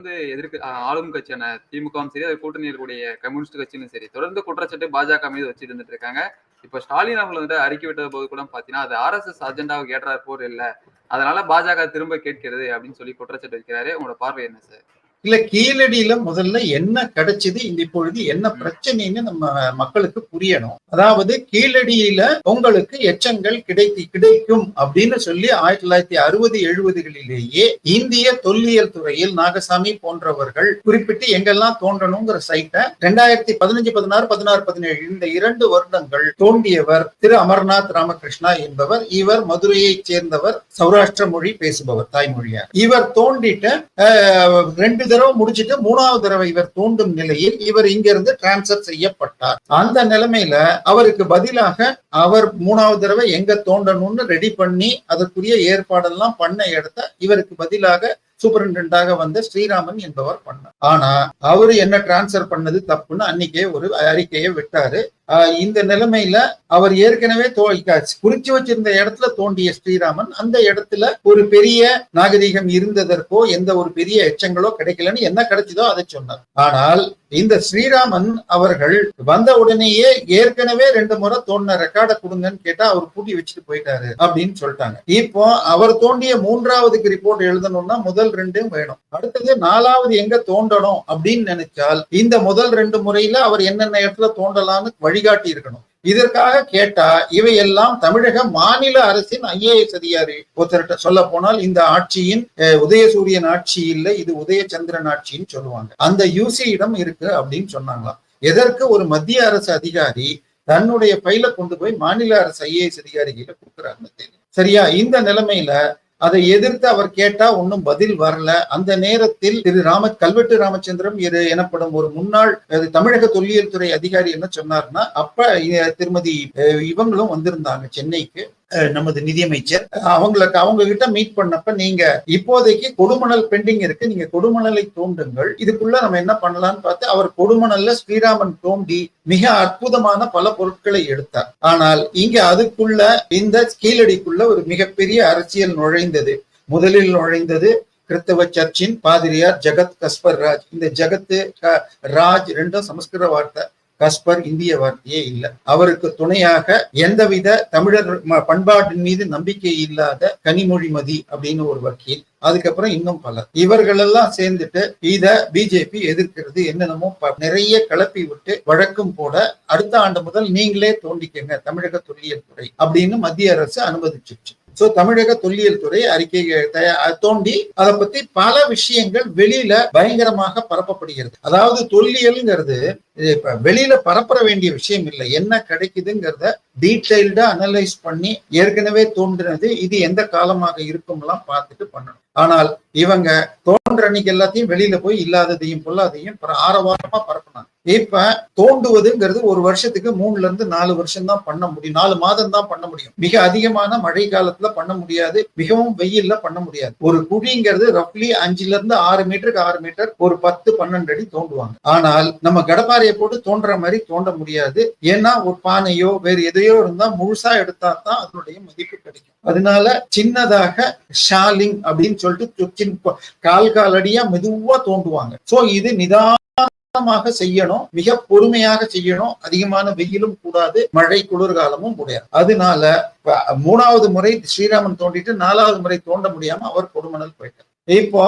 வந்து எதிர்க்க ஆளும் கட்சியான திமுகவும் சரி, அது கூட்டணியில் கூடிய கம்யூனிஸ்ட் கட்சியும் சரி, தொடர்ந்து குற்றச்சாட்டு பாஜக மீது வச்சு இருந்துட்டு இருக்காங்க. இப்ப ஸ்டாலின் அவங்களை வந்து அறிக்கை விட்டது போது கூட பாத்தீங்கன்னா அது ஆர்எஸ்எஸ் அஜெண்டாவுக்கு ஏற்றார் போர் இல்ல. அதனால பாஜக திரும்ப கேட்கிறது அப்படின்னு சொல்லி குற்றச்சாட்டு வைக்கிறாரு. உங்களோட பார்வை என்ன சார்? இல்ல கீழடியில முதல்ல என்ன கிடைச்சது இந்த இப்பொழுது என்ன பிரச்சனைன்னு நம்ம மக்களுக்கு புரியணும். அதாவது கீழடியில உங்களுக்கு எச்சங்கள் கிடைத்து கிடைக்கும் அப்படின்னு சொல்லி ஆயிரத்தி தொள்ளாயிரத்தி அறுபது எழுபதுகளிலேயே இந்திய தொல்லியல் துறையில் நாகசாமி போன்றவர்கள் குறிப்பிட்டு எங்கெல்லாம் தோன்றணுங்கிற சைட்டை ரெண்டாயிரத்தி பதினஞ்சு பதினாறு பதினாறு பதினேழு இந்த இரண்டு வருடங்கள் தோண்டியவர் திரு அமர்நாத் ராமகிருஷ்ணா என்பவர் இவர் மதுரையைச் சேர்ந்தவர் சௌராஷ்டிர மொழி பேசுபவர் தாய்மொழியார். இவர் தோண்டிட்ட ரெண்டு தடவை முடிச்சிட்டு மூணாவது தடவை இவர் தோண்டும் நிலையில் இவர் இங்கிருந்து டிரான்ஸ்பர் செய்யப்பட்டார். அந்த நிலைமையில அவருக்கு பதிலாக அவர் மூணாவது தடவை எங்க தோண்டணும்னு ரெடி பண்ணி அதற்குரிய ஏற்பாடெல்லாம் பண்ண இடத்த இவருக்கு பதிலாக சூப்பரிண்டாக வந்த ஸ்ரீராமன் என்பவர் பண்ணார். ஆனா அவரு என்ன டிரான்ஸ்பர் பண்ணது தப்புன்னு அன்னைக்கே ஒரு அறிக்கையை விட்டாரு. இந்த நிலைமையில அவர் ஏற்கனவே தோ குறிச்சு வச்சிருந்த இடத்துல தோண்டிய ஸ்ரீராமன் அந்த இடத்துல ஒரு பெரிய நாகரிகம் இருந்ததற்கோ எந்த ஒரு பெரிய எச்சங்களோ கிடைக்கலன்னு என்ன கிடைச்சதோ அதை சொன்னார். ஆனால் இந்த ஸ்ரீராமன் அவர்கள் வந்த உடனேயே ஏற்கனவே ரெண்டு முறை தோண்டின ரெக்கார்டை கொடுங்கன்னு கேட்டா அவர் பூட்டி வச்சுட்டு போயிட்டாரு அப்படின்னு சொல்லிட்டாங்க. இப்போ அவர் தோண்டிய மூன்றாவதுக்கு ரிப்போர்ட் எழுதணும்னா முதல் ரெண்டும் வேணும். அடுத்தது நாலாவது எங்க தோண்டணும் அப்படின்னு நினைச்சால் இந்த முதல் ரெண்டு முறையில அவர் என்னென்ன இடத்துல தோண்டலாம்னு வழி வழிகாட்டி இருக்கணும். இதற்காக கேட்டா இவையெல்லாம் தமிழக மாநில அரசின் ஐஏஎஸ் அதிகாரி ஒருத்தர்கிட்ட சொல்ல போனால் இந்த ஆட்சியின் உதயசூரியன் ஆட்சி இல்லை இது உதயச்சந்திரன் ஆட்சின்னு சொல்லுவாங்க. அந்த யூசியிடம் இருக்கு அப்படின்னு சொன்னாங்களாம். எதற்கு ஒரு மத்திய அரசு அதிகாரி தன்னுடைய பையில கொண்டு போய் மாநில அரசு ஐஏஎஸ் அதிகாரிகளை கொடுக்குறாங்க தெரியும் சரியா? இந்த நிலைமையில அதை எதிர்த்து அவர் கேட்டா ஒன்னும் பதில் வரல. அந்த நேரத்தில் திரு ராம கல்வெட்டு ராமச்சந்திரம் இது எனப்படும் ஒரு முன்னாள் தமிழக தொல்லியல் துறை அதிகாரி என்ன சொன்னார்னா அப்ப திருமதி இவங்களும் வந்திருந்தாங்க சென்னைக்கு. நமது நிதியமைச்சர். அவங்களுக்கு அவங்க கிட்ட மீட் பண்ணப்ப நீங்க இப்போதைக்கு கொடுமணல் பெண்டிங் இருக்கு. நீங்க கொடுமணலை தோண்டுங்கள். இதுக்குள்ள நம்ம என்ன பண்ணலாம்னு பார்த்து அவர் கொடுமணல்ல ஸ்ரீராமன் தோண்டி மிக அற்புதமான பல பொருட்களை எடுத்தார். ஆனால் இங்க அதுக்குள்ள இந்த கீழடிக்குள்ள ஒரு மிகப்பெரிய அரசியல் நுழைந்தது. முதலில் நுழைந்தது கிறிஸ்தவ சர்ச்சின் பாதிரியார் ஜெகத் கஸ்பர் ராஜ். இந்த ஜெகத்து ராஜ் ரெண்டும் சமஸ்கிருத வார்த்தை. கஸ்பர் இந்திய வார்த்தையே இல்லை. அவருக்கு துணையாக எந்தவித தமிழர் ம- பண்பாட்டின் மீது நம்பிக்கை இல்லாத கனிமொழிமதி அப்படின்னு ஒரு வக்கீல். அதுக்கப்புறம் இன்னும் பலர். இவர்கள் எல்லாம் சேர்ந்துட்டு இத பிஜேபி எதிர்க்கிறது என்னென்னமோ ப- நிறைய கிளப்பி விட்டு வழக்கம் போட அடுத்த ஆண்டு முதல் நீங்களே தோண்டிக்கங்க தமிழக தொல்லியல் துறை அப்படின்னு மத்திய அரசு அனுமதிச்சிருச்சு. சோ தமிழக தொல்லியல் துறை அறிக்கை தோண்டி அதை பத்தி பல விஷயங்கள் வெளியில பயங்கரமாக பரப்பப்படுகிறது. அதாவது தொல்லியல்ங்கிறது இப்ப வெளியில பரப்புற வேண்டிய விஷயம் இல்லை. என்ன கிடைக்குதுங்கிறத டீடைல்டா அனலைஸ் பண்ணி ஏற்கனவே தோன்றினது இது எந்த காலமாக இருக்கும்லாம் பார்த்துட்டு பண்ணணும். ஆனால் இவங்க தோன்ற அன்னைக்கு எல்லாத்தையும் வெளியில போய் இல்லாததையும் பொல்லாதையும் பர- ஆரவாரமா பரப்புனாங்க. இப்ப தோண்டுவதுங்கிறது ஒரு வருஷத்துக்கு மூணுல இருந்து நாலு வருஷம் தான் பண்ண முடியும். நாலு மாதம் தான் பண்ண முடியும். மிக அதிகமான மழை காலத்துல பண்ண முடியாது. மிகவும் வெயில்ல பண்ண முடியாது. ஒரு குழிங்கிறது ரஃப்லி அஞ்சுல இருந்து ஆறு மீட்டருக்கு ஆறு மீட்டர் ஒரு பத்து பன்னெண்டு அடி தோண்டுவாங்க. ஆனால் நம்ம கடப்பாறையை போட்டு தோன்ற மாதிரி தோண்ட முடியாது. ஏன்னா ஒரு பானையோ வேறு எதையோ இருந்தா முழுசா எடுத்தா தான் அதனுடைய மதிப்பு கிடைக்கும். அதனால சின்னதாக ஷாலிங் அப்படின்னு சொல்லிட்டு கால் கால் அடியா மெதுவா தோண்டுவாங்க. சோ இது நிதானமாக செய்யணும் மிக பொறுமையாக செய்யணும். அதிகமான வெயிலும் கூடாது மழை குளிர்காலமும் கூடாது. அதனால மூணாவது முறை ஸ்ரீராமன் தோண்டிட்டு நாலாவது முறை தோண்ட முடியாம அவர் கொடுமணல் போயிட்டார். இப்போ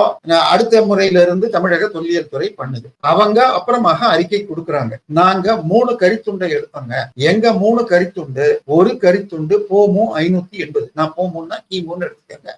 அடுத்த முறையில இருந்து தமிழக தொல்லியல் துறை பண்ணுது. அவங்க அப்புறமாக அறிக்கை கொடுக்குறாங்க. நாங்க மூணு கரித்துண்டை எடுத்தோங்க. எங்க மூணு கரித்துண்டு ஒரு கரித்துண்டு போமு ஐநூத்தி எண்பது. நான் போமுன்னா கிமுன்னு எடுத்துக்கங்க.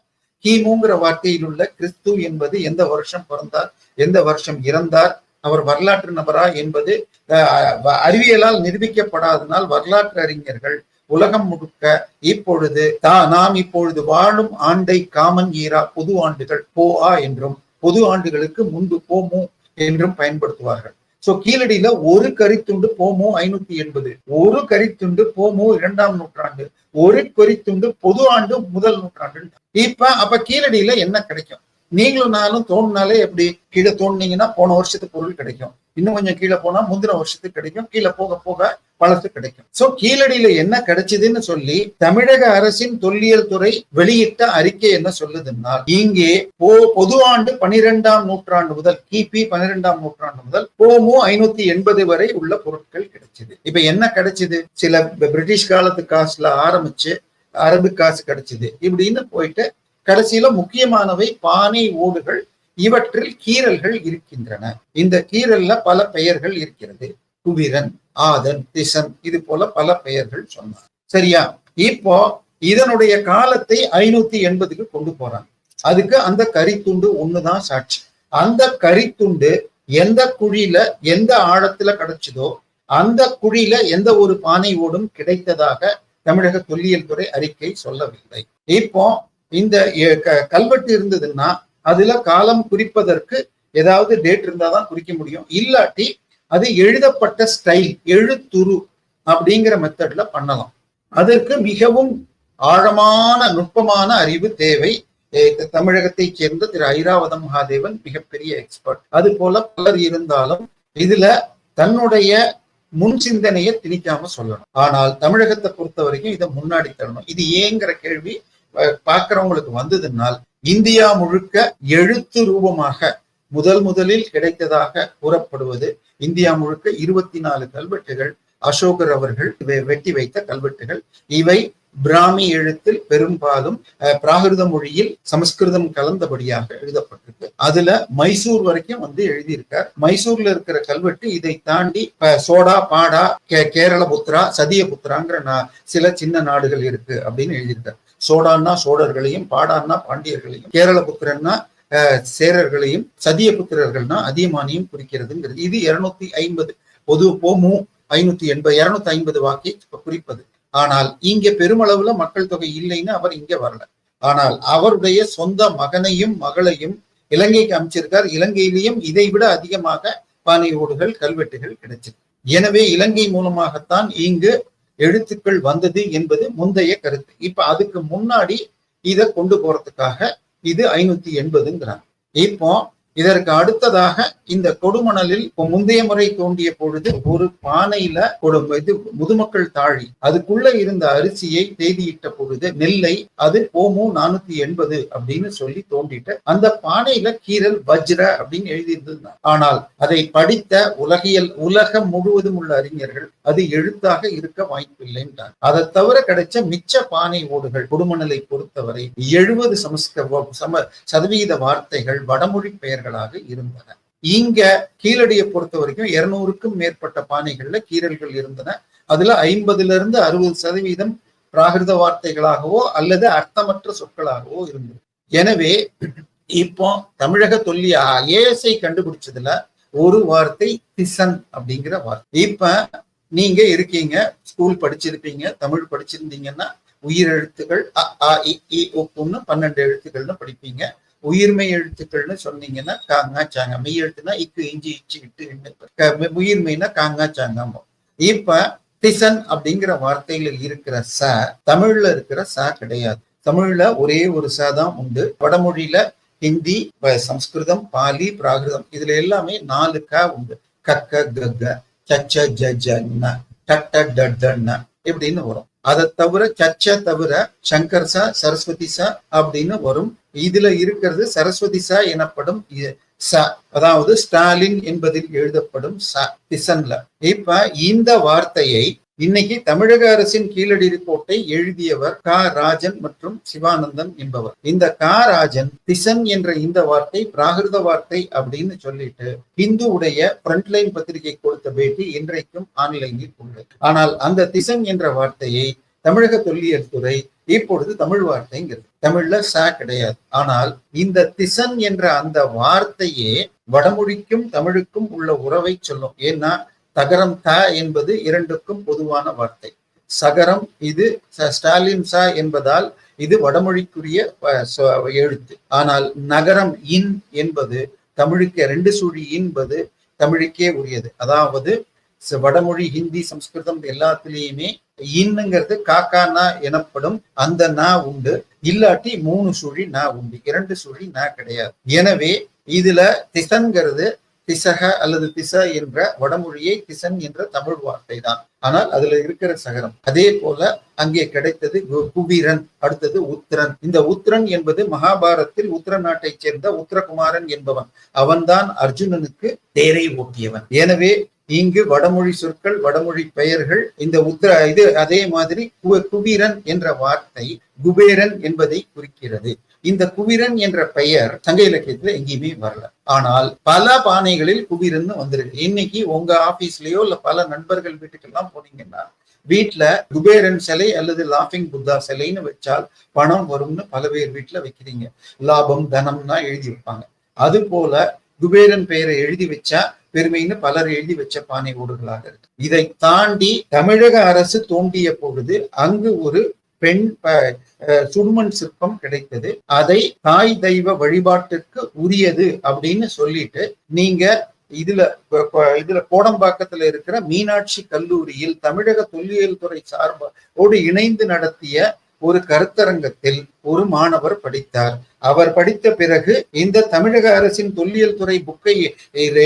கிமுங்கிற வார்த்தையில் உள்ள கிறிஸ்து என்பது எந்த வருஷம் பிறந்தார் எந்த வருஷம் இறந்தார் அவர் வரலாற்று நபரா என்பது அஹ், அறிவியலால் நிரூபிக்கப்படாதனால் வரலாற்று அறிஞர்கள் உலகம் முழுக்க இப்பொழுது தா- நாம் இப்பொழுது வாழும் ஆண்டை காமன் ஈரா பொது ஆண்டுகள் போ ஆ என்றும் பொது ஆண்டுகளுக்கு முன்பு போமு என்றும் பயன்படுத்துவார்கள். சோ கீழடியில ஒரு கரித்துண்டு போமு ஐநூத்தி எண்பது ஒரு கரித்துண்டு போமு இரண்டாம் நூற்றாண்டு ஒரு கரித்துண்டு பொது ஆண்டு முதல் நூற்றாண்டு இப்ப அப்ப கீழடியில என்ன கிடைக்கும்? நீங்களும் நானும் தோணுனாலே எப்படி கீழே தோணுனீங்கன்னா போன வருஷத்துக்கு பொருள் கிடைக்கும். இன்னும் கொஞ்சம் கீழே போனா முந்தின வருஷத்துக்கு கிடைக்கும். கீழே போக போக பழத்து கிடைக்கும். சோ கீழடியில என்ன கிடைச்சதுன்னு சொல்லி தமிழக அரசின் தொல்லியல் துறை வெளியிட்ட அறிக்கை என்ன சொல்லுதுன்னா இங்கே போ பொது ஆண்டு பனிரெண்டாம் நூற்றாண்டு முதல் கிபி பன்னிரெண்டாம் நூற்றாண்டு முதல் போமு ஐநூத்தி எண்பது வரை உள்ள பொருட்கள் கிடைச்சது. இப்ப என்ன கிடைச்சது? சில பிரிட்டிஷ் காலத்து காசுல ஆரம்பிச்சு அரபு காசு கிடைச்சது. இப்படின்னு போயிட்டு கடைசியில முக்கியமானவை பானை ஓடுகள் இவற்றில் கீரல்கள் இருக்கின்றன. இந்த கீரல்ல பல பெயர்கள் இருக்கிறது. குபிரன் ஆதன் திசன் இது போல பல பெயர்கள் சொன்னார். சரியா? இப்போ இதனுடைய காலத்தை ஐநூத்தி எண்பதுக்கு கொண்டு போறாங்க. அதுக்கு அந்த கரித்துண்டு ஒண்ணுதான் சாட்சி. அந்த கரித்துண்டு எந்த குழியில எந்த ஆழத்துல கிடைச்சதோ அந்த குழியில எந்த ஒரு பானை ஓடும் கிடைத்ததாக தமிழக தொல்லியல் துறை அறிக்கை சொல்லவில்லை. இப்போ இந்த க- கல்வெட்டு இருந்ததுன்னா அதுல காலம் குறிப்பதற்கு ஏதாவது டேட் இருந்தாதான் குறிக்க முடியும். இல்லாட்டி அது எழுதப்பட்ட ஸ்டைல் எழுத்துரு அப்படிங்கிற மெத்தட்ல பண்ணலாம். அதற்கு மிகவும் ஆழமான நுட்பமான அறிவு தேவை. தமிழகத்தைச் சேர்ந்த திரு ஐராவதம் மகாதேவன் மிகப்பெரிய எக்ஸ்பர்ட் அது போல பலர் இருந்தாலும் இதுல தன்னுடைய முன் சிந்தனையை திணிக்காம சொல்லணும். ஆனால் தமிழகத்தை பொறுத்த வரைக்கும் இதை முன்னாடி தரணும் இது ஏங்கிற கேள்வி பார்க்கிறவங்களுக்கு வந்ததுனால் இந்தியா முழுக்க எழுத்து ரூபமாக முதல் முதலில் கிடைத்ததாக கூறப்படுவது இந்தியா முழுக்க இருபத்தி நாலு கல்வெட்டுகள் அசோகர் அவர்கள் வெட்டி வைத்த கல்வெட்டுகள். இவை பிராமி எழுத்தில் பெரும்பாலும் அஹ், பிராகிருத மொழியில் சமஸ்கிருதம் கலந்தபடியாக எழுதப்பட்டிருக்கு. அதுல மைசூர் வரைக்கும் வந்து எழுதியிருக்கார். மைசூர்ல இருக்கிற கல்வெட்டு இதை தாண்டி சோடா பாடா கே- கேரளபுத்ரா சதியபுத்ராங்கிற நா- சில சின்ன நாடுகள் இருக்கு அப்படின்னு எழுதியிருக்கார். சோடான்னா சோழர்களையும் பாடான்னா பாண்டியர்களையும் கேரளபுத்திரன்னா அஹ், சேரர்களையும் சதியபுத்திரர்கள்னா அதியமானியும் குறிக்கிறதுங்கிறது. இது இருநூத்தி ஐம்பது பொது போமு ஐநூத்தி எண்பது இருநூத்தி ஐம்பது வாக்கை குறிப்பது. ஆனால் இங்க பெருமளவுல மக்கள் தொகை இல்லைன்னு அவர் இங்க வரல. ஆனால் அவருடைய சொந்த மகனையும் மகளையும் இலங்கைக்கு அமைச்சிருக்கார். இலங்கையிலேயும் இதை விட அதிகமாக பானை ஓடுகள் கல்வெட்டுகள் கிடைச்சிருக்கு. எனவே இலங்கை மூலமாகத்தான் இங்கு எழுத்துக்கள் வந்தது என்பது முந்தைய கருத்து. இப்ப அதுக்கு முன்னாடி இதை கொண்டு போறதுக்காக இது ஐநூத்தி எண்பதுங்கிறாங்க. இப்போ இதற்கு அடுத்ததாக இந்த கொடுமணலில் இப்போ முந்தைய முறை தோண்டிய பொழுது ஒரு பானையில கொடு இது முதுமக்கள் தாழி. அதுக்குள்ள இருந்த அரிசியை தேதியிட்ட பொழுது நெல்லை அது ஓமு நானூத்தி எண்பது அப்படின்னு சொல்லி தோண்டிட்டு அந்த பானையில கீரல் வஜ்ர அப்படின்னு எழுதியிருந்தது ஆனால் அதை படித்த உலகியல் உலகம் முழுவதும் உள்ள அறிஞர்கள் அது எழுத்தாக இருக்க வாய்ப்பில்லைன்றார். அதை தவிர கிடைச்ச மிச்ச பானை ஓடுகள் கொடுமணலை பொறுத்தவரை எழுபது சமஸ்க சம சதவீத வார்த்தைகள் வடமொழி பெயர்கள் பானைகளாக இருந்தன. இங்க கீழடியை பொறுத்த வரைக்கும் இருநூறுக்கும் மேற்பட்ட பானைகள்ல கீறல்கள் இருந்தன. அதுல ஐம்பதுல இருந்து அறுபது சதவீதம் பிராகிருத வார்த்தைகளாகவோ அல்லது அர்த்தமற்ற சொற்களாகவோ இருந்தது. எனவே இப்போ தமிழக தொல்லிய ஏஎஸ்ஐ கண்டுபிடிச்சதுல ஒரு வார்த்தை திசன் அப்படிங்கிற வார்த்தை. இப்ப நீங்க இருக்கீங்க ஸ்கூல் படிச்சிருப்பீங்க தமிழ் படிச்சிருந்தீங்கன்னா உயிரெழுத்துகள் அ, ஆ, இ, ஈ, பன்னெண்டு எழுத்துக்கள்னு படிப்பீங்க. உயிர்மை எழுத்துக்கள்னு சொன்னீங்கன்னா காங்கா சாங்க மெய் எழுத்துனா இக்கு இஞ்சி இச்சு இட்டு க- உயிர்மைனா காங்கா சாங்கம். இப்ப திசன் அப்படிங்கிற வார்த்தையில இருக்கிற ச தமிழ்ல இருக்கிற ச கிடையாது. தமிழ்ல ஒரே ஒரு ச தான் உண்டு. வடமொழியில ஹிந்தி சம்ஸ்கிருதம் பாலி பிராகிருதம். இதுல எல்லாமே நாலு க உண்டு. கக்க கக்க சச்ச ஜ ஜ டட்ட டட்ட இப்படின்னு வரும். அதை தவிர சச்ச தவிர சங்கர் சா சரஸ்வதி சா அப்படின்னு வரும். இதுல இருக்கிறது சரஸ்வதி சா எனப்படும் ச. அதாவது ஸ்டாலின் என்பதில் எழுதப்படும் ச பிசன்ல இப்ப இந்த வார்த்தையை இன்னைக்கு தமிழக அரசின் கீழடி ரிப்போர்ட்டை எழுதியவர் கா. ராஜன் மற்றும் சிவானந்தன் என்பவர். இந்த கா. ராஜன் திசன் என்ற இந்த வார்த்தை பிராகிருத வார்த்தை அப்படின்னு சொல்லிட்டு ஹிந்து உடைய ஃப்ரண்ட்லைன் பத்திரிகை கொடுத்த பேட்டி இன்றைக்கும் ஆன்லைனில் உள்ளது ஆனால் அந்த திசன் என்ற வார்த்தையை தமிழக தொல்லியல் துறை இப்பொழுது தமிழ் வார்த்தைங்கிறது. தமிழ்ல சா கிடையாது. ஆனால் இந்த திசன் என்ற அந்த வார்த்தையே வடமொழிக்கும் தமிழுக்கும் உள்ள உறவை சொல்லும். ஏன்னா தகரம் த என்பது இரண்டுக்கும் பொதுவான வார்த்தை. சகரம் இது ச- ஸ்டாலின் சா என்பதால் இது வடமொழிக்குரிய எழுத்து. ஆனால் நகரம் இன் என்பது தமிழுக்கு ரெண்டு சுழி என்பது தமிழுக்கே உரியது. அதாவது வடமொழி ஹிந்தி சம்ஸ்கிருதம் எல்லாத்துலேயுமே இன்னுங்கிறது காக்கா நா எனப்படும் அந்த நா உண்டு. இல்லாட்டி மூணு சுழி நா உண்டு. இரண்டு சுழி நா கிடையாது. எனவே இதுல திசன்கிறது திசக அல்லது திச என்ற வடமொழியை திசன் என்ற தமிழ் வார்த்தை தான் ஆனால் அதுல இருக்கிற சகரம். அதே போல அங்கே கிடைத்தது கு- குபீரன் அடுத்தது உத்திரன். இந்த உத்திரன் என்பது மகாபாரத்தில் உத்திர நாட்டைச் சேர்ந்த உத்திரகுமாரன் என்பவன். அவன்தான் அர்ஜுனனுக்கு தேரை ஓட்டியவன். எனவே இங்கு வடமொழி சொற்கள் வடமொழி பெயர்கள் இந்த உத்திர இது அதே மாதிரி கு- குபீரன் என்ற வார்த்தை குபேரன் என்பதை குறிக்கிறது. இந்த குபிரன் என்ற பெயர் சங்க இலக்கியத்துல எங்கேயுமே வரல. ஆனால் பல பானைகளில் குபிரன் வந்திருக்கு. இன்னைக்கு உங்க ஆபீஸ்லயோ இல்ல பல நண்பர்கள் வீட்டுக்கெல்லாம் போனீங்கன்னா வீட்டுல குபேரன் சிலை அல்லது லாஃபிங் புத்தா சிலைன்னு வச்சால் பணம் வரும்னு பல பேர் வீட்டுல வைக்கிறீங்க. லாபம் தனம்னா எழுதி வைப்பாங்க அது போல குபேரன் பெயரை எழுதி வச்சா பெருமைன்னு பலர் எழுதி வச்ச பானை ஓடுகளாக இருக்கு. இதை தாண்டி தமிழக அரசு தோண்டிய பொழுது அங்கு ஒரு பெண் சுடுமண் சிற்பம் கிடைத்தது. அதை தாய் தெய்வ வழிபாட்டிற்கு உரியது அப்படின்னு சொல்லிட்டு நீங்க இதுல இதுல கோடம்பாக்கத்துல இருக்கிற மீனாட்சி கல்லூரியில் தமிழக தொல்லியல் துறை சார்போடு இணைந்து நடத்திய ஒரு கருத்தரங்கத்தில் ஒரு மாணவர் படித்தார். அவர் படித்த பிறகு இந்த தமிழக அரசின் தொல்லியல் துறை புக்கை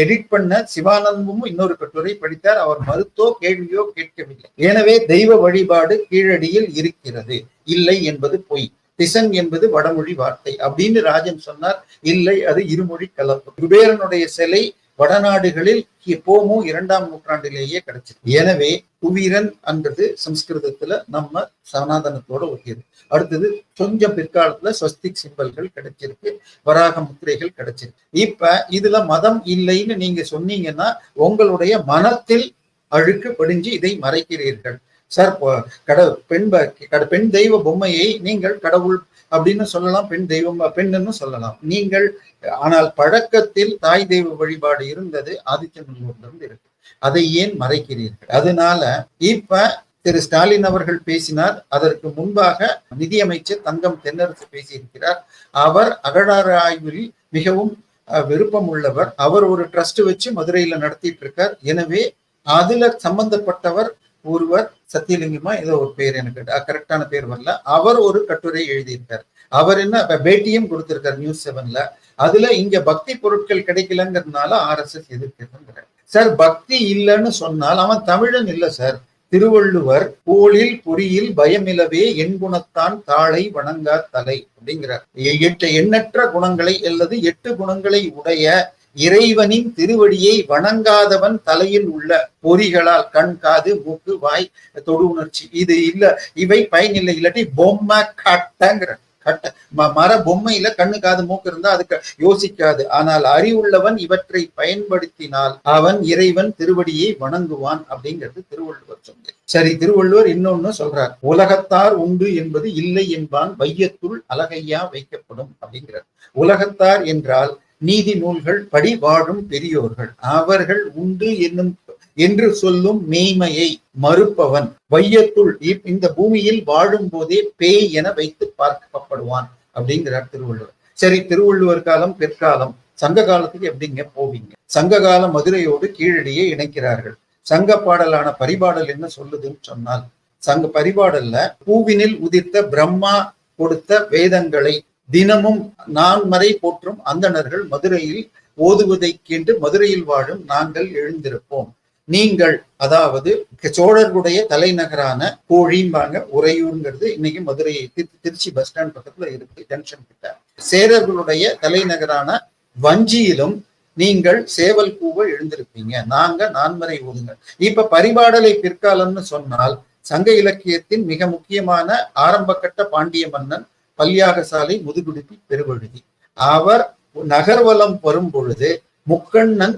எடிட் பண்ண சிவானந்தமும் இன்னொரு கட்டுரை படித்தார். அவர் மறுத்தோ கேள்வியோ கேட்கவில்லை. எனவே தெய்வ வழிபாடு கீழடியில் இருக்கிறது. இல்லை என்பது பொய். திசன் என்பது வடமொழி வார்த்தை. அப்படின்னு ராஜன் சொன்னார். இல்லை அது இருமொழி கலப்பு. குபேரனுடைய சிலை வடநாடுகளில் எப்போமோ இரண்டாம் நூற்றாண்டிலேயே கிடைச்சிருக்கு. எனவே குவீரன் என்றது சம்ஸ்கிருதத்துல நம்ம சனாதனத்தோட ஒட்டியது. அடுத்தது கொஞ்சம் பிற்காலத்துல ஸ்வஸ்திக் சிம்பல்கள் கிடைச்சிருக்கு வராக முத்திரைகள் கிடைச்சிருக்கு. இப்ப இதுல மதம் இல்லைன்னு நீங்க சொன்னீங்கன்னா உங்களுடைய மனத்தில் அழுக்கு படிஞ்சு இதை மறைக்கிறீர்கள். சார் கட பெண் கட- பெண் தெய்வ பொம்மையை நீங்கள் கடவுள் அப்படின்னு சொல்லலாம் பெண் தெய்வம் பெண்ணுன்னு சொல்லலாம். நீங்கள் ஆனால் பழக்கத்தில் தாய் தெய்வ வழிபாடு இருந்தது ஆதித்யநல்லூர்லருந்து இருக்கு. அதை ஏன் மறைக்கிறீர்கள்? அதனால இப்ப திரு ஸ்டாலின் அவர்கள் பேசினார் அதற்கு முன்பாக நிதியமைச்சர் தங்கம் தென்னரசு பேசியிருக்கிறார். அவர் அகழார ஆய்வில் மிகவும் விருப்பம் உள்ளவர் அவர் ஒரு ட்ரஸ்ட் வச்சு மதுரையில நடத்திட்டு இருக்கார். எனவே அதுல சம்பந்தப்பட்டவர் ஒருவர் சத்தியலிங்கமா ஏதோ ஒரு பேர் எனக்கு கரெக்டான பேர் வரல. அவர் ஒரு கட்டுரை எழுதியிருக்கார். அவர் என்ன பேட்டியும் கொடுத்திருக்கார் நியூஸ் செவன்ல அதுல இங்க பக்தி பொருட்கள் கிடைக்கலங்கிறதுனால ஆர்எஸ்எஸ் எதிர்க்கிறார் சார் பக்தி இல்லைன்னு சொன்னால் அவன் தமிழன் இல்லை சார் திருவள்ளுவர் போலில் பொறியில் பயமிலவே என் குணத்தான் தாளை வணங்கா தலை அப்படிங்கிறார். எ- எட்டு எண்ணற்ற குணங்களை அல்லது எட்டு குணங்களை உடைய இறைவனின் திருவடியை வணங்காதவன் தலையில் உள்ள பொறிகளால் கண் காது மூக்கு வாய் தொடு உணர்ச்சி இது இல்ல இவை பயனில்லை இல்லாட்டி பொம்மை கட்டங்கிற கட்ட மர பொம்மையில கண்ணு காது மூக்கு இருந்தா அதுக்கு யோசிக்காது. ஆனால் அறிவுள்ளவன் இவற்றை பயன்படுத்தினால் அவன் இறைவன் திருவடியை வணங்குவான் அப்படிங்கிறது திருவள்ளுவர் சொன்னது சரி திருவள்ளுவர் இன்னொன்னு சொல்றார். உலகத்தார் உண்டு என்பது இல்லை என்பான் வையத்துள் அழகையா வைக்கப்படும் அப்படிங்கிறார். உலகத்தார் என்றால் நீதி நூல்கள் படி வாழும் பெரியோர்கள். அவர்கள் உண்டு என்னும் என்று சொல்லும் மெய்மையை மறுப்பவன். வையத்துள் இப்- இந்த பூமியில் வாழும் போதே பேய் என வைத்து பார்க்கப்படுவான் அப்படிங்கிறார் திருவள்ளுவர். சரி திருவள்ளுவர் காலம் பிற்காலம் சங்க காலத்துக்கு எப்படிங்க போவீங்க? சங்க கால மதுரையோடு கீழடியே இணைக்கிறார்கள். சங்க பாடலான பரிபாடல் என்ன சொல்லுதுன்னு சொன்னால் சங்க பரிபாடல்ல பூவினில் உதிர்த்த பிரம்மா கொடுத்த வேதங்களை தினமும் நான்மறை போற்றும் அந்தணர்கள் மதுரையில் ஓதுவதைக் கேண்டு மதுரையில் வாழும் நாங்கள் எழுந்திருப்போம். நீங்கள் அதாவது சோழர்களுடைய தலைநகரான கோழிம்பாங்க உறையூருங்கிறது இன்னைக்கு மதுரை திருச்சி பஸ் ஸ்டாண்ட் பக்கத்துல இருக்கு ஜங்ஷன் கிட்ட. சேரர்களுடைய தலைநகரான வஞ்சியிலும் நீங்கள் சேவல் பூவை எழுந்திருப்பீங்க. நாங்க நான்மறை ஓதுங்க. இப்ப பரிபாடலை பிற்காலம்னு சொன்னால் சங்க இலக்கியத்தின் மிக முக்கியமான ஆரம்பகட்ட பாண்டிய மன்னன் பல்யாகசாலை முதுகுடுப்பி பெருவழுதி அவர் நகர்வலம் வரும் பொழுது முக்கண்ணன்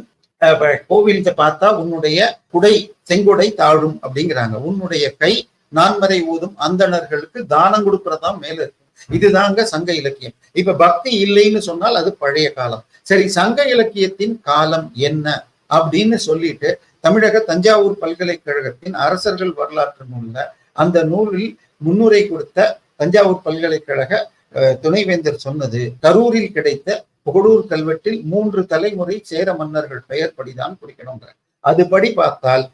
கோவிலத்தை பார்த்தா உன்னுடைய குடை செங்குடை தாழும் அப்படிங்கிறாங்க. உன்னுடைய கை நான்மறை ஊதும் அந்தணர்களுக்கு தானம் கொடுக்கறதா மேல இருக்கு. இதுதாங்க சங்க இலக்கியம். இப்ப பக்தி இல்லைன்னு சொன்னால் அது பழைய காலம். சரி சங்க இலக்கியத்தின் காலம் என்ன அப்படின்னு சொல்லிட்டு தமிழக தஞ்சாவூர் பல்கலைக்கழகத்தின் அரசர்கள் வரலாற்று நூல்ல அந்த நூலில் முன்னுரை கொடுத்த தஞ்சாவூர் பல்கலைக்கழக அஹ், துணைவேந்தர் சொன்னது கரூரில் கிடைத்த புகழூர் கல்வெட்டில் மூன்று தலைமுறை சேர மன்னர்கள் பெயர் படிதான் குறிக்கணுங்க அதுபடி பார்த்தால்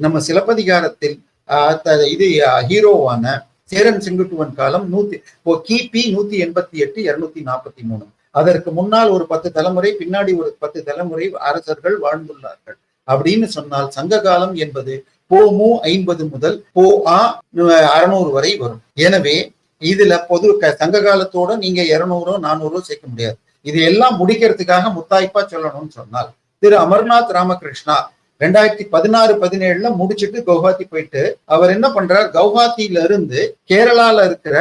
நம்ம சிலப்பதிகாரத்தில் அஹ், இது ஹீரோவான சேரன் செங்குட்டுவன் காலம் நூத்தி இப்போ கிபி நூத்தி எண்பத்தி எட்டு இருநூத்தி நாற்பத்தி மூணு. அதற்கு முன்னால் ஒரு பத்து தலைமுறை பின்னாடி ஒரு பத்து தலைமுறை அரசர்கள் வாழ்ந்துள்ளார்கள். அப்படின்னு சொன்னால் சங்க காலம் என்பது போமு ஐம்பது முதல் போ ஆ அறுநூறு வரை வரும். எனவே இதுல பொது க- சங்க காலத்தோட நீங்க இருநூறோ நானூறோ சேர்க்க முடியாது. இது எல்லாம் முடிக்கிறதுக்காக முத்தாய்ப்பா சொல்லணும்னு சொன்னால் திரு அமர்நாத் ராமகிருஷ்ணா ரெண்டாயிரத்தி பதினாறு பதினேழுல முடிச்சிட்டு கவுஹாத்தி போயிட்டு அவர் என்ன பண்றார்? கவுஹாத்தியில இருந்து கேரளால இருக்கிற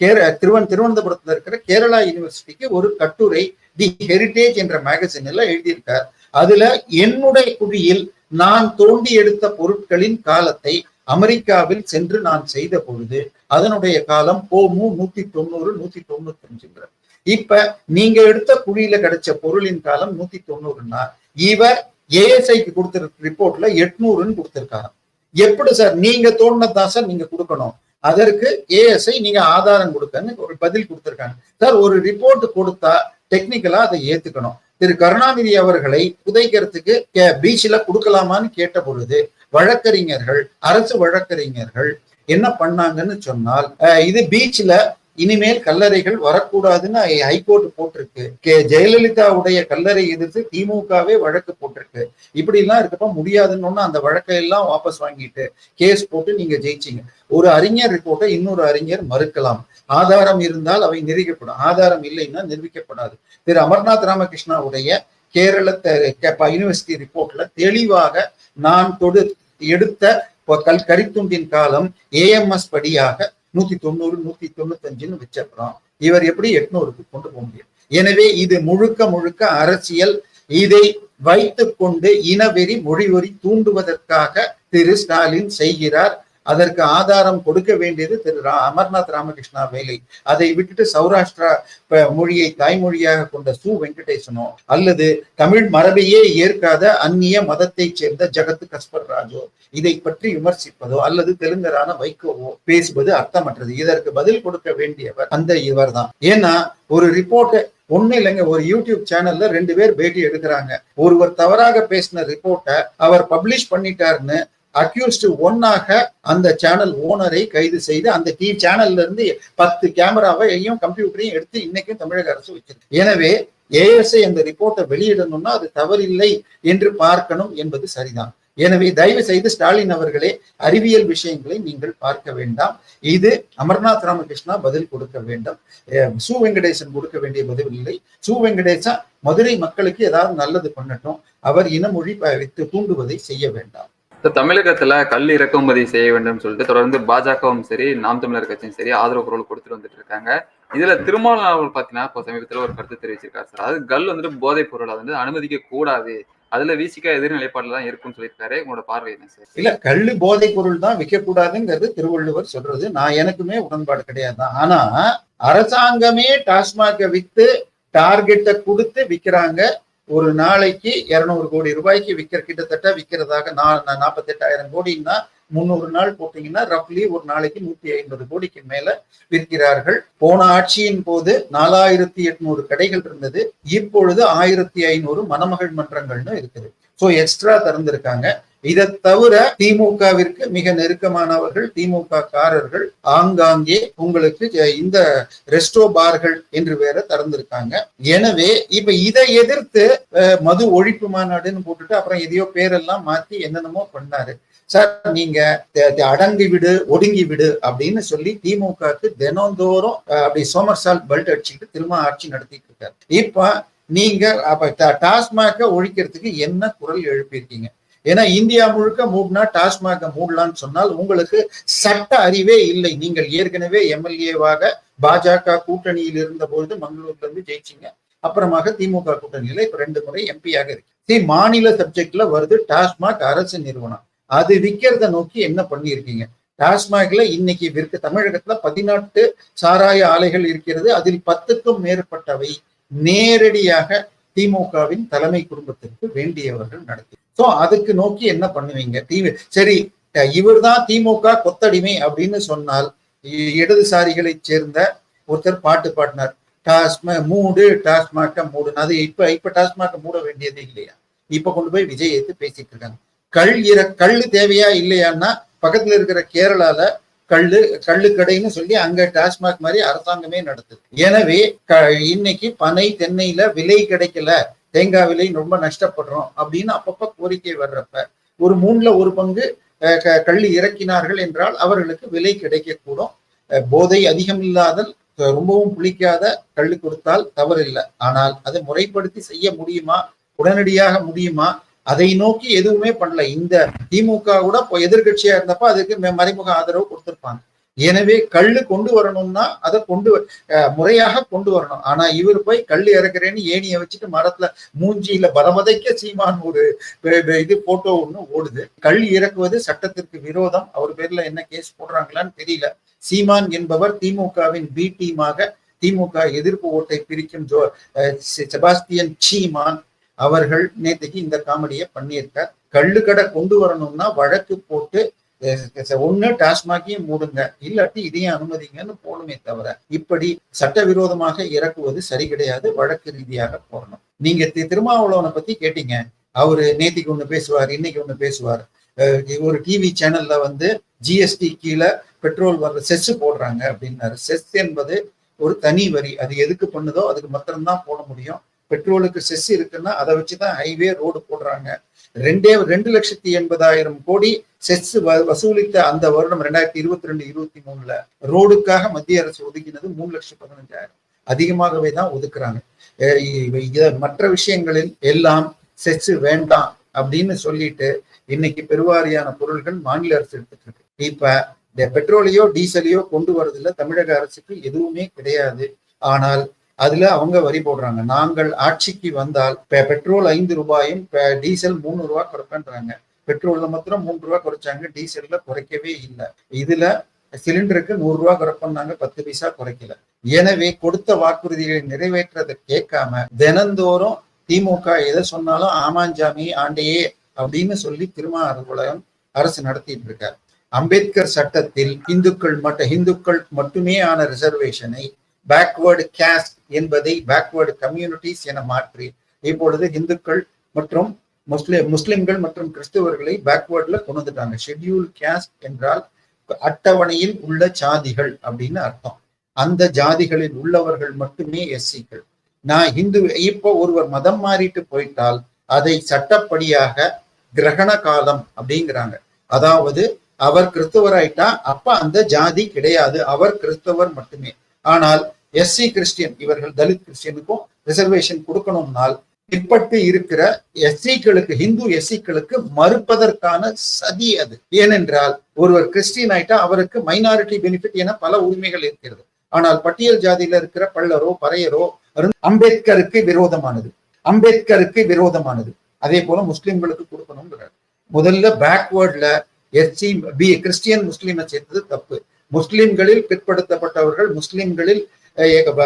கேர திருவன் திருவனந்தபுரத்துல இருக்கிற கேரளா யூனிவர்சிட்டிக்கு ஒரு கட்டுரை தி ஹெரிடேஜ் என்ற மேகசின்ல எழுதியிருக்கார். அதுல என்னுடைய குழியில் நான் தோண்டி எடுத்த பொருட்களின் காலத்தை அமெரிக்காவில் சென்று நான் செய்த பொழுது அதனுடைய காலம் போமு நூத்தி தொண்ணூறு நூத்தி தொண்ணூத்தி அஞ்சுங்கிற இப்ப நீங்க எடுத்த குழியில கிடைச்ச பொருளின் காலம் நூத்தி தொண்ணூறுன்னா இவர் ஏஎஸ்ஐக்கு கொடுத்திருக்க ரிப்போர்ட்ல எட்நூறுன்னு கொடுத்திருக்காங்க. எப்படி சார்? நீங்க தோண்டினதான் சார் நீங்க கொடுக்கணும். அதற்கு ஏஎஸ்ஐ நீங்க ஆதாரம் கொடுக்கன்னு ஒரு பதில் கொடுத்திருக்காங்க. சார் ஒரு ரிப்போர்ட் கொடுத்தா டெக்னிக்கலா அதை ஏத்துக்கணும். திரு கருணாநிதி அவர்களை புதைக்கிறதுக்கு பீச்சில் கொடுக்கலாமான்னு கேட்ட பொழுது வழக்கறிஞர்கள் அரசு வழக்கறிஞர்கள் என்ன பண்ணாங்கன்னு சொன்னால் இது பீச்ல இனிமேல் கல்லறைகள் வரக்கூடாதுன்னு ஹைகோர்ட் போட்டிருக்கு. கே. ஜெயலலிதாவுடைய கல்லறை எதிர்த்து திமுகவே வழக்கு போட்டிருக்கு. இப்படி எல்லாம் இருக்கப்ப முடியாதுன்னு அந்த வழக்கை எல்லாம் வாபஸ் வாங்கிட்டு கேஸ் போட்டு நீங்க ஜெயிச்சீங்க. ஒரு அறிஞர் ரிப்போர்ட்டை இன்னொரு அறிஞர் மறுக்கலாம். ஆதாரம் இருந்தால் அவை நிரூபிக்கப்படும். ஆதாரம் இல்லைன்னா நிரூபிக்கப்படாது. திரு. அமர்நாத் ராமகிருஷ்ணாவுடைய கேரள யூனிவர்சிட்டி ரிப்போர்ட்ல தெளிவாக நான் தொடு எடுத்த கல் கரித்துண்டின் காலம் ஏஎம்எஸ் படியாக நூத்தி தொண்ணூறு நூத்தி தொண்ணூத்தஞ்சுன்னு வச்சிருக்கிறோம். இவர் எப்படி எட்நூறுக்கு கொண்டு போக முடியும்? எனவே இது முழுக்க முழுக்க அரசியல். இதை வைத்துக்கொண்டு இனவெறி மொழிவெறி தூண்டுவதற்காக திரு ஸ்டாலின் செய்கிறார். அதற்கு ஆதாரம் கொடுக்க வேண்டியது திரு ரா- அமர்நாத் ராமகிருஷ்ணா வேலை. அதை விட்டுட்டு சௌராஷ்டிரா மொழியை தாய்மொழியாக கொண்ட சு வெங்கடேசனோ அல்லது தமிழ் மரபையே ஏற்காத அந்நிய மதத்தைச் சேர்ந்த ஜகத் கஸ்பர் ராஜோ இதை பற்றி விமர்சிப்பதோ அல்லது தெலுங்கரான வைகோவோ பேசுவது அர்த்தமற்றது. இதற்கு பதில் கொடுக்க வேண்டியவர் அந்த இவர் தான் ஏன்னா ஒரு ரிப்போர்ட்டை ஒண்ணு இல்லைங்க ஒரு யூடியூப் சேனல்ல ரெண்டு பேர் பேட்டி எடுக்கிறாங்க. ஒருவர் தவறாக பேசின ரிப்போர்ட்டை அவர் பப்ளிஷ் பண்ணிட்டாருன்னு அக்யூஸ்டு ஒன்னாக அந்த சேனல் ஓனரை கைது செய்து அந்த டிவி சேனல்ல இருந்து பத்து கேமராவையும் கம்ப்யூட்டரையும் எடுத்து இன்னைக்கும் தமிழக அரசு வச்சிருக்கு. எனவே ஏஎஸ்ஐ அந்த ரிப்போர்ட்டை வெளியிடணும்னா அது தவறில்லை என்று பார்க்கணும் என்பது சரிதான். எனவே தயவு செய்து ஸ்டாலின் அவர்களே அறிவியல் விஷயங்களை நீங்கள் பார்க்க வேண்டாம். இது அமர்நாத் ராமகிருஷ்ணா பதில் கொடுக்க வேண்டும். அஹ் சு வெங்கடேசன் கொடுக்க வேண்டிய பதில் இல்லை. சு வெங்கடேசா மதுரை மக்களுக்கு ஏதாவது நல்லது பண்ணட்டும். அவர் இனமொழி ப- வைத்து தூண்டுவதை செய்ய வேண்டாம். தமிழகத்துல கல் இறக்குமதி செய்ய வேண்டும் சொல்லிட்டு தொடர்ந்து பாஜகவும் சரி நாம் தமிழர் கட்சியும் சரி ஆதரவு குரல் கொடுத்துட்டு வந்துட்டு இருக்காங்க. இதுல திருமாவளவன் அவர்கள் பாத்தீங்கன்னா இப்போ சமீபத்துல ஒரு கருத்து தெரிவிச்சிருக்காரு சார். அது கல் வந்துட்டு போதைப் பொருளை வந்து அனுமதிக்க கூடாது. அதுல வீசிக்கா எதிர் நிலைப்பாடுல தான் இருக்கும்னு சொல்லியிருக்காரு. உங்களோட பார்வை என்ன சார்? இல்ல கல் போதைப் பொருள் தான் விற்கக்கூடாதுங்கிறது திருவள்ளுவர் சொல்றது. நான் எனக்குமே உடன்பாடு கிடையாது. தான் ஆனா அரசாங்கமே டாஸ்மாக வித்து டார்கெட்டை கொடுத்து விற்கிறாங்க ஒரு நாளைக்கு இரநூறு கோடி ரூபாய்க்கு விற்கிற கிட்டத்தட்ட விற்கிறதாக நான் நாற்பத்தெட்டாயிரம் கோடின்னா முந்நூறு நாள் போட்டீங்கன்னா ரஃப்லி ஒரு நாளைக்கு நூத்தி ஐம்பது கோடிக்கு மேல விற்கிறார்கள். போன ஆட்சியின் போது நாலாயிரத்தி எட்நூறு கடைகள் இருந்தது. இப்பொழுது ஆயிரத்தி ஐநூறு மணமகள் மன்றங்கள்னு இருக்குது. ஸோ எக்ஸ்ட்ரா திறந்திருக்காங்க இதை தவிர திமுகவிற்கு மிக நெருக்கமானவர்கள் திமுக காரர்கள் ஆங்காங்கே உங்களுக்கு இந்த ரெஸ்டோ பார்கள் என்று வேற திறந்திருக்காங்க. எனவே இப்ப இதை எதிர்த்து மது ஒழிப்பு மாநாடுன்னு போட்டுட்டு அப்புறம் எதையோ பேரெல்லாம் மாத்தி என்னென்னமோ பண்ணாரு. சார் நீங்க அடங்கி விடு ஒடுங்கி விடு அப்படின்னு சொல்லி திமுகக்கு தினந்தோறும் அப்படி சோமர்சால் பெல்ட் அடிச்சுக்கிட்டு திரும்ப ஆட்சி நடத்திட்டு இருக்காரு. இப்ப நீங்க அப்ப டாஸ்மாக ஒழிக்கிறதுக்கு என்ன குரல் எழுப்பியிருக்கீங்க? ஏன்னா இந்தியா முழுக்க மூடினா டாஸ்மாக மூடலான்னு சொன்னால் உங்களுக்கு சட்ட அறிவே இல்லை. நீங்கள் ஏற்கனவே எம்எல்ஏவாக பாஜக கூட்டணியில் இருந்த பொழுது மங்களூர்ல இருந்து ஜெயிச்சிங்க. அப்புறமாக திமுக கூட்டணியில இப்ப ரெண்டு முறை எம்பியாக இருக்கு. சி மாநில சப்ஜெக்ட்ல வருது டாஸ்மாக் அரசு நிறுவனம். அது விற்கிறத நோக்கி என்ன பண்ணியிருக்கீங்க? டாஸ்மாக்ல இன்னைக்கு விற்க தமிழகத்துல பதினெட்டு சாராய ஆலைகள் இருக்கிறது. அதில் பத்துக்கும் மேற்பட்டவை நேரடியாக திமுகவின் தலைமை குடும்பத்திற்கு வேண்டியவர்கள் நடத்தி. சோ அதுக்கு நோக்கி என்ன பண்ணுவீங்க? டிவி சரி இவர் தான் திமுக கொத்தடிமை அப்படின்னு சொன்னால் இடதுசாரிகளை சேர்ந்த ஒருத்தர் பாட்டு பாடினார். டாஸ்மா மூடு டாஸ்மாக மூடு அது இப்ப இப்ப டாஸ்மாக மூட வேண்டியது இல்லையா? இப்ப கொண்டு போய் விஜய் ஏத்து பேசிட்டு இருக்காங்க. கல் இற கல் தேவையா இல்லையான்னா பக்கத்துல இருக்கிற கேரளால கள்ளு கள்ளு கடைன்னு சொல்லி அங்க டாஸ்மாக் மாதிரி அரசாங்கமே நடத்துது. எனவே க- இன்னைக்கு பனை தென்னையில விலை கிடைக்கல தேங்காய் விலை ரொம்ப நஷ்டப்படுறோம் அப்படின்னு அப்பப்ப கோரிக்கை வர்றப்ப ஒரு மூணுல ஒரு பங்கு க- கள்ளு இறக்கினார்கள் என்றால் அவர்களுக்கு விலை கிடைக்கக்கூடும். போதை அதிகம் இல்லாதல் ரொம்பவும் புளிக்காத கள்ளு கொடுத்தால் தவறில்லை. ஆனால் அதை முறைப்படுத்தி செய்ய முடியுமா? உடனடியாக முடியுமா? அதை நோக்கி எதுவுமே பண்ணல. இந்த திமுக கூட இப்போ எதிர்க்கட்சியா இருந்தப்ப அதுக்கு மறைமுக ஆதரவு கொடுத்திருப்பாங்க. எனவே கல் கொண்டு வரணும்னா அதை கொண்டு முறையாக கொண்டு வரணும். ஆனா இவர் போய் கல் இறக்குறேன்னு ஏணியை வச்சுட்டு மரத்துல மூஞ்சியில பலவதைக்க சீமான் ஒரு இது போட்டோ ஒண்ணு ஓடுது. கல் இறக்குவது சட்டத்திற்கு விரோதம். அவர் பேர்ல என்ன கேஸ் போடுறாங்களான்னு தெரியல. சீமான் என்பவர் திமுகவின் பி டீமாக திமுக எதிர்ப்பு ஓட்டை பிரிக்கும் ஜோ செபாஸ்டியன் சீமான் அவர்கள் நேற்றுக்கு இந்த காமெடியை பண்ணியிருக்கார். கள்ளுக்கடை கொண்டு வரணும்னா வழக்கு போட்டு ஒண்ணு டாஸ்மாகையும் மூடுங்க. இல்லாட்டி இதையும் அனுமதிங்கன்னு போகணுமே தவிர இப்படி சட்டவிரோதமாக இறக்குவது சரி கிடையாது. வழக்கு ரீதியாக போடணும். நீங்க தி- திருமாவளவனை பத்தி கேட்டீங்க. அவரு நேத்திக்கு ஒண்ணு பேசுவார் இன்னைக்கு ஒண்ணு பேசுவார். ஒரு டிவி சேனல்ல வந்து ஜிஎஸ்டி கீழே பெட்ரோல் வர்ற செஸ் போடுறாங்க அப்படின்னாரு. செஸ் என்பது ஒரு தனி வரி. அது எதுக்கு பண்ணுதோ அதுக்கு மாத்திரம்தான் போட முடியும். பெட்ரோலுக்கு செஸ் இருக்குன்னா அதை வச்சுதான் ஹைவே ரோடு போடுறாங்க. ரெண்டே ரெண்டு லட்சத்தி எண்பதாயிரம் கோடி செஸ் வ- வசூலித்த அந்த வருடம் ரெண்டாயிரத்தி இருபத்தி ரெண்டு இருபத்தி மூணுல ரோடுக்காக மத்திய அரசு ஒதுக்கினது மூணு லட்சம் பதினஞ்சாயிரம். அதிகமாகவே தான் ஒதுக்குறாங்க. மற்ற விஷயங்களில் எல்லாம் செஸ் வேண்டாம் அப்படின்னு சொல்லிட்டு இன்னைக்கு பெருவாரியான பொருள்கள் மாநில அரசு எடுத்துட்டு இருக்கு இப்ப இந்த பெட்ரோலையோ டீசலையோ கொண்டு வரதுல தமிழக அரசுக்கு எதுவுமே கிடையாது. ஆனால் அதுல அவங்க வரி போடுறாங்க. நாங்கள் ஆட்சிக்கு வந்தால் பெட்ரோல் ஐந்து ரூபாயும் டீசல் மூணு ரூபாய் குறைப்பேன்றாங்க. பெட்ரோல்ல மாத்திரம் மூன்று ரூபாய் குறைச்சாங்க. டீசல்ல குறைக்கவே இல்லை. இதுல சிலிண்டருக்கு நூறு ரூபா குறைப்போம்னாங்க பத்து பைசா குறைக்கல. எனவே கொடுத்த வாக்குறுதிகளை நிறைவேற்றதை கேட்காம தினந்தோறும் திமுக எதை சொன்னாலும் ஆமாஞ்சாமி ஆண்டையே அப்படின்னு சொல்லி திருமாவளவன் அரசு நடத்திட்டு இருக்கார். அம்பேத்கர் சட்டத்தில் இந்துக்கள் மட்டும் இந்துக்கள் மட்டுமே ஆன ரிசர்வேஷனை பேக்வேர்டு கேஸ்ட் என்பதை பேக்வேர்டு கம்யூனிட்டிஸ் என மாற்றி இப்பொழுது இந்துக்கள் மற்றும் முஸ்லிம் முஸ்லிம்கள் மற்றும் கிறிஸ்தவர்களை பேக்வேர்ட்ல கொண்டு வந்துட்டாங்க. ஷெட்யூல் கேஸ்ட் என்றால் அட்டவணையில் உள்ள ஜாதிகள் அப்படின்னு அர்த்தம். அந்த ஜாதிகளில் உள்ளவர்கள் மட்டுமே எஸ்சிகள் நான் இந்து இப்போ ஒருவர் மதம் மாறிட்டு போயிட்டால் அதை சட்டப்படியாக கிரகண காலம் அப்படிங்கிறாங்க. அதாவது அவர் கிறிஸ்தவர் ஆயிட்டா அப்ப அந்த ஜாதி கிடையாது. அவர் கிறிஸ்தவர் மட்டுமே. ஆனால் எஸ்சி கிறிஸ்டியன் இவர்கள் தலித் கிறிஸ்டியனுக்கும் ரிசர்வேஷன் கொடுக்கணும்னால் பிற்பட்டு இருக்கிற எஸ்சிக்களுக்கு ஹிந்து எஸ்சிக்களுக்கு மறுப்பதற்கான சதி அது. ஏனென்றால் ஒருவர் கிறிஸ்டியன் ஆயிட்டா அவருக்கு மைனாரிட்டி பெனிஃபிட் என பல உரிமைகள் இருக்கிறது. ஆனால் பட்டியல் ஜாதியில இருக்கிற பள்ளரோ பறையரோ அம்பேத்கருக்கு விரோதமானது. அம்பேத்கருக்கு விரோதமானது. அதே போல முஸ்லிம்களுக்கு கொடுக்கணுங்கிறார் முதல்ல பேக்வேர்ட்ல எஸ்சி பி கிறிஸ்டியன் முஸ்லீமை சேர்த்தது தப்பு. முஸ்லிம்களில் பிற்படுத்தப்பட்டவர்கள் முஸ்லிம்களில் Aí acaba